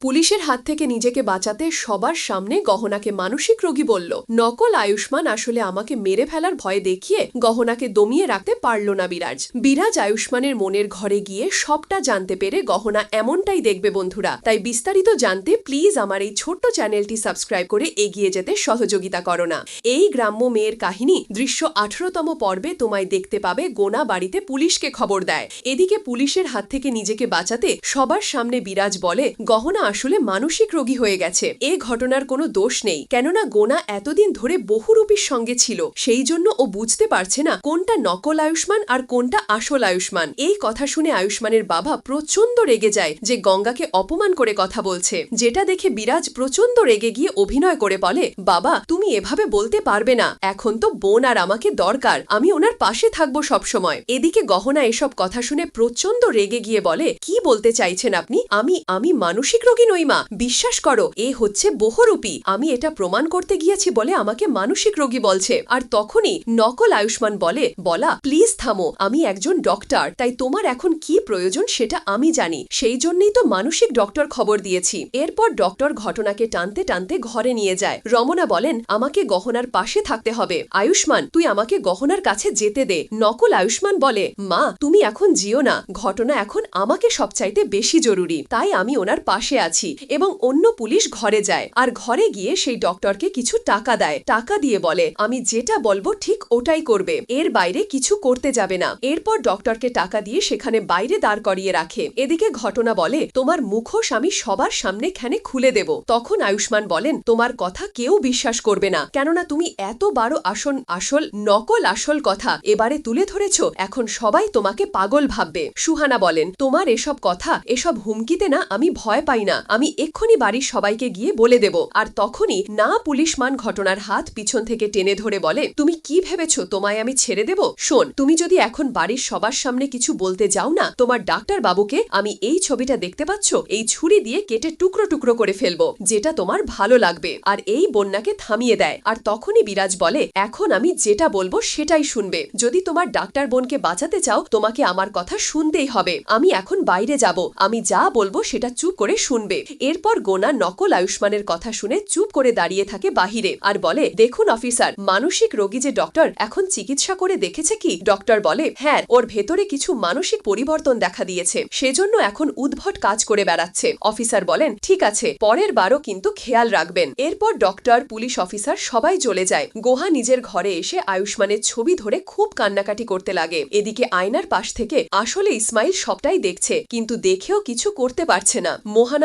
পুলিশের হাত থেকে নিজেকে বাঁচাতে সবার সামনে গহনাকে মানসিক রোগী বলল। নকল আয়ুষ্মান আসলে আমাকে মেরে ফেলার ভয় দেখিয়ে গহনাকে দমিয়ে রাখতে পারল না বিরাজ। বিরাজ আয়ুষ্মানের মনের ঘরে গিয়ে সবটা জানতে পেরে গহনা এমনটাই দেখবে বন্ধুরা। তাই বিস্তারিত জানতে প্লিজ আমার এই ছোট্ট চ্যানেলটি সাবস্ক্রাইব করে এগিয়ে যেতে সহযোগিতা করো না। এই গ্রাম্য মেয়ের কাহিনী দৃশ্য আঠারোতম পর্বে তোমায় দেখতে পাবে গোনা বাড়িতে পুলিশকে খবর দেয়। এদিকে পুলিশের হাত থেকে নিজেকে বাঁচাতে সবার সামনে বিরাজ বলে গহনা আসলে মানসিক রোগী হয়ে গেছে। এ ঘটনার কোনো দোষ নেই। কেননা গোনা এতদিন ধরে বহুরূপীর সঙ্গে ছিল। সেই জন্য ও বুঝতে পারছে না কোনটা নকল আয়ুষ্মান আর কোনটা আসল আয়ুষ্মান। এই কথা শুনে আয়ুষ্মানের বাবা প্রচণ্ড রেগে যায় যে গঙ্গাকে অপমান করে কথা বলছে। যেটা দেখে বিরাজ প্রচণ্ড রেগে গিয়ে অভিনয় করে বলে, বাবা, তুমি এভাবে বলতে পারবে না। এখন তো বোন আর আমাকে দরকার। আমি ওনার পাশে থাকব সবসময়। এদিকে গহনা এসব কথা শুনে প্রচণ্ড রেগে গিয়ে বলে, কি বলতে চাইছেন আপনি? আমি আমি মানসিক রোগী নই মা। বিশ্বাস করো, এ হচ্ছে বহুরূপী। আমি এটা প্রমাণ করতে গিয়েছি বলে আমাকে মানসিক রোগী বলছে। আর তখনই নকল আয়ুষ্মান বলে, বলা, প্লিজ থামো, আমি একজন ডক্টর, তাই তোমার এখন কি প্রয়োজন সেটা আমি জানি। সেই জন্যই তো মানসিক ডক্টর খবর দিয়েছি। এরপর ডক্টর ঘটনাকে টানতে টানতে ঘরে নিয়ে যায়। রমনা বলেন, আমাকে গহনার পাশে থাকতে হবে। আয়ুষ্মান, তুই আমাকে গহনার কাছে যেতে দে। নকল আয়ুষ্মান বলে, মা, তুমি এখন জিও না। ঘটনা এখন আমাকে সবচাইতে বেশি জরুরি। তাই আমি ওনার পাশে আছি এবং অন্য পুলিশ ঘরে যায়। আর ঘরে গিয়ে সেই ডক্টরকে কিছু টাকা দেয়। টাকা দিয়ে বলে, আমি যেটা বলব ঠিক ওটাই করবে। এর বাইরে কিছু করতে যাবে না। এরপর ডক্টরকে টাকা দিয়ে সেখানে বাইরে দাঁড় করিয়ে রাখে। এদিকে ঘটনা বলে, তোমার মুখোশ আমি সবার সামনে খানে খুলে দেব। তখন আয়ুষ্মান বলেন, তোমার কথা কেউ বিশ্বাস করবে না। কেননা তুমি এত বারো আসন, আসল, নকল আসল কথা এবারে তুলে ধরেছ, এখন সবাই তোমাকে পাগল ভাববে। সুহানা বলেন, তোমার এসব কথা, এসব হুমকিতে না আমি ভয় পাই না। আমি এক্ষুনি বাড়ির সবাইকে গিয়ে বলে দেব। আর তখনই না পুলিশমান ঘটনার হাত পিছন থেকে টেনে ধরে বলে, তুমি কি ভেবেছ, তোমায় আমি ছেড়ে দেব? শোন, তুমি যদি এখন বাড়ির সবার সামনে কিছু বলতে যাও না, তোমার ডাক্তার বাবুকে আমি এই ছবিটা দেখতে পাচ্ছ? এই ছুরি দিয়ে কেটে টুকরো টুকরো করে ফেলব, যেটা তোমার ভালো লাগবে। আর এই বন্যাকে থামিয়ে দেয়। আর তখনই বিরাজ বলে, এখন আমি যেটা বলব সেটাই শুনবে। যদি তোমার ডাক্তার বোনকে বাঁচাতে চাও, তোমাকে আমার কথা শুনতেই হবে। আমি এখন বাইরে যাব। আমি যা বলব সেটা চুপ করে শুনবে। এরপর গোনা নকল আয়ুষ্মানের কথা শুনে চুপ করে দাঁড়িয়ে থাকে বাহিরে আর বলে, দেখুন অফিসার, মানসিক রোগী যে ডক্টর, এখন চিকিৎসা করে দেখেছে কি? ডক্টর বলে হ্যাঁ ওর ভেতরে কিছু মানসিক পরিবর্তন দেখা দিয়েছে। সেজন্য এখন উদ্ভট কাজ করে বেড়াচ্ছে। অফিসার বলেন, ঠিক আছে, পরের বারও কিন্তু খেয়াল রাখবেন। এরপর ডক্টর, পুলিশ অফিসার সবাই চলে যায়। গোহা নিজের ঘরে এসে আয়ুষ্মানের ছবি ধরে খুব কান্নাকাটি করতে লাগে। এদিকে আয়নার পাশ থেকে আসলে ইসমাইল সবটাই দেখছে, কিন্তু দেখেও কিছু করতে পারছে না।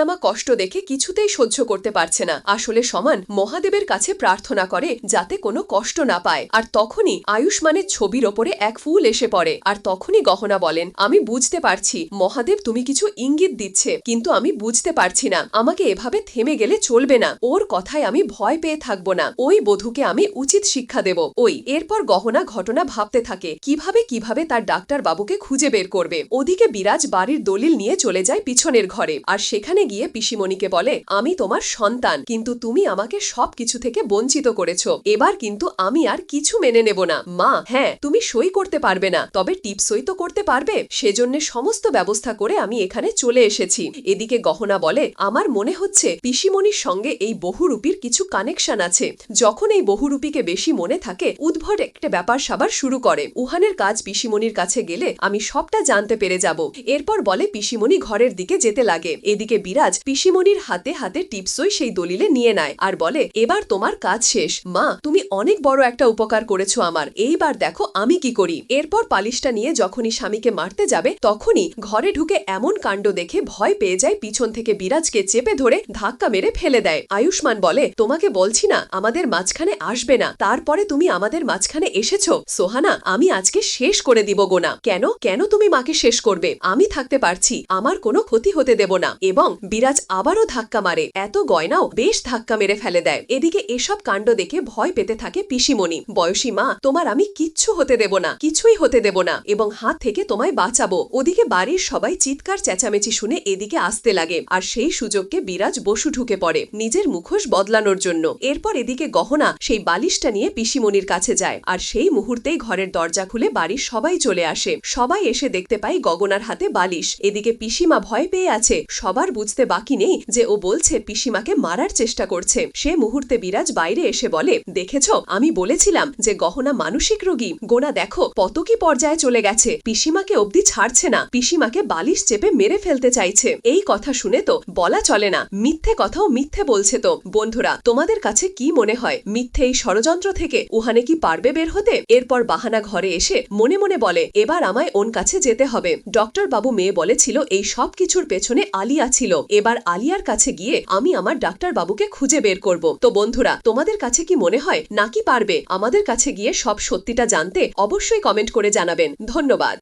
মোহানামা কষ্ট দেখে কিছুতেই সহ্য করতে পারছে না। আসলে সমান মহাদেবের কাছে প্রার্থনা করে যাতে কোনো কষ্ট না পায়। আর তখনই আয়ুষ্মানের ছবির ওপরে এক ফুল এসে পড়ে। আর তখনই গহনা বলেন, আমি বুঝতে পারছি, মহাদেব তুমি কিছু ইঙ্গিত দিচ্ছে, কিন্তু আমি বুঝতে পারছি না। আমাকে এভাবে থেমে গেলে চলবে না। ওর কথায় আমি ভয় পেয়ে থাকব না। ওই বধূকে আমি উচিত শিক্ষা দেব। ওই। এরপর গহনা ঘটনা ভাবতে থাকে, কীভাবে কীভাবে তার ডাক্তার বাবুকে খুঁজে বের করবে? ওদিকে বিরাজ বাড়ির দলিল নিয়ে চলে যায় পিছনের ঘরে। আর সেখানে গিয়ে পিসিমণিকে বলে, আমি তোমার সন্তান, কিন্তু তুমি আমাকে সব কিছু থেকে বঞ্চিত করেছ। এবার কিন্তু আমি আর কিছু মেনে নেব না। মা হ্যাঁ তুমি সই করতে পারবে না, তবে টিপ সই তো করতে পারবে। সেজন্য সমস্ত ব্যবস্থা করে আমি এখানে চলে এসেছি। এদিকে গহনা বলে, আমার মনে হচ্ছে পিসিমণির সঙ্গে এই বহুরূপীর কিছু কানেকশন আছে। যখন এই বহুরূপীকে বেশি মনে থাকে, উদ্ভট একটা ব্যাপার সাবার শুরু করে। উহানের কাজ পিসিমণির কাছে গেলে আমি সবটা জানতে পেরে যাব। এরপর বলে, পিসিমণি ঘরের দিকে যেতে লাগে। এদিকে বিরাজ পিসিমণির হাতে হাতে টিপসই সেই দলিলে নিয়ে নেয় আর বলে, এবার তোমার কাজ শেষ। মা, তুমি অনেক বড় একটা উপকার করেছ আমার। এইবার দেখো আমি কি করি। এরপর পালিশটা নিয়ে যখনই স্বামীকে মারতে যাবে, তখনই ঘরে ঢুকে এমন কাণ্ড দেখে ভয় পেয়ে যায় পিছন থেকে বিরাজকে চেপে ধরে ধাক্কা মেরে ফেলে দেয়। আয়ুষ্মান বলে, তোমাকে বলছি না, আমাদের মাঝখানে আসবে না। তারপরে তুমি আমাদের মাঝখানে এসেছ। সোহানা, আমি আজকে শেষ করে দিব গোনা। কেন? কেন তুমি মাকে শেষ করবে? আমি থাকতে পারছি। আমার কোনো ক্ষতি হতে দেব না। এবং বিরাজ আবারও ধাক্কা মারে। এত গয়নাও বেশ ধাক্কা মেরে ফেলে দেয়। এদিকে এসব কাণ্ড দেখে ভয় পেতে থাকে পিসিমণি। বয়সী মা, তোমার আমি কিচ্ছু হতে দেব না, কিছুই হতে দেব না, এবং হাত থেকে তোমায় বাঁচাবো। ওদিকে বাড়ির সবাই চিৎকার চেঁচামেচি শুনে এদিকে আসতে লাগে, আর সেই সুযোগকে বিরাজ বসু ঢুকে পড়ে, নিজের মুখোশ বদলানোর জন্য। এরপর এদিকে গহনা সেই বালিশটা নিয়ে পিসিমণির কাছে যায়, আর সেই মুহূর্তেই ঘরের দরজা খুলে বাড়ির সবাই চলে আসে। সবাই এসে দেখতে পায় গগনার হাতে বালিশ। এদিকে পিসিমা ভয় পেয়ে আছে, সবার বুঝতে বাকি নেই যে ও বলছে পিসিমাকে মারার চেষ্টা করছে। সে মুহূর্তে বিরাজ বাইরে এসে বলে, দেখেছ, আমি বলেছিলাম যে গহনা মানসিক রোগী। গোনা দেখো কত কি পর্যায়ে চলে গেছে। পিসিমাকে অবধি ছাড়ছে না। পিসিমাকে বালিশ চেপে মেরে ফেলতে চাইছে। এই কথা শুনে তো বলা চলে না। মিথ্যে কথাও মিথ্যে বলছে তো। বন্ধুরা, তোমাদের কাছে কি মনে হয়? মিথ্যে এই ষড়যন্ত্র থেকে উহানে কি পারবে বের হতে? এরপর বাহানা ঘরে এসে মনে মনে বলে, এবার আমায় ওন কাছে যেতে হবে। ডক্টর বাবু মেয়ে বলেছিল, এই সব কিছুর পেছনে আলিয়া ছিল। এবার আলিয়ার কাছে গিয়ে আমি আমার ডাক্তার বাবুকে খুঁজে বের করব। তো বন্ধুরা, তোমাদের কাছে কি মনে হয়? নাকি পারবে? আমাদের কাছে গিয়ে সব সত্যিটা জানতে অবশ্যই কমেন্ট করে জানাবেন। ধন্যবাদ।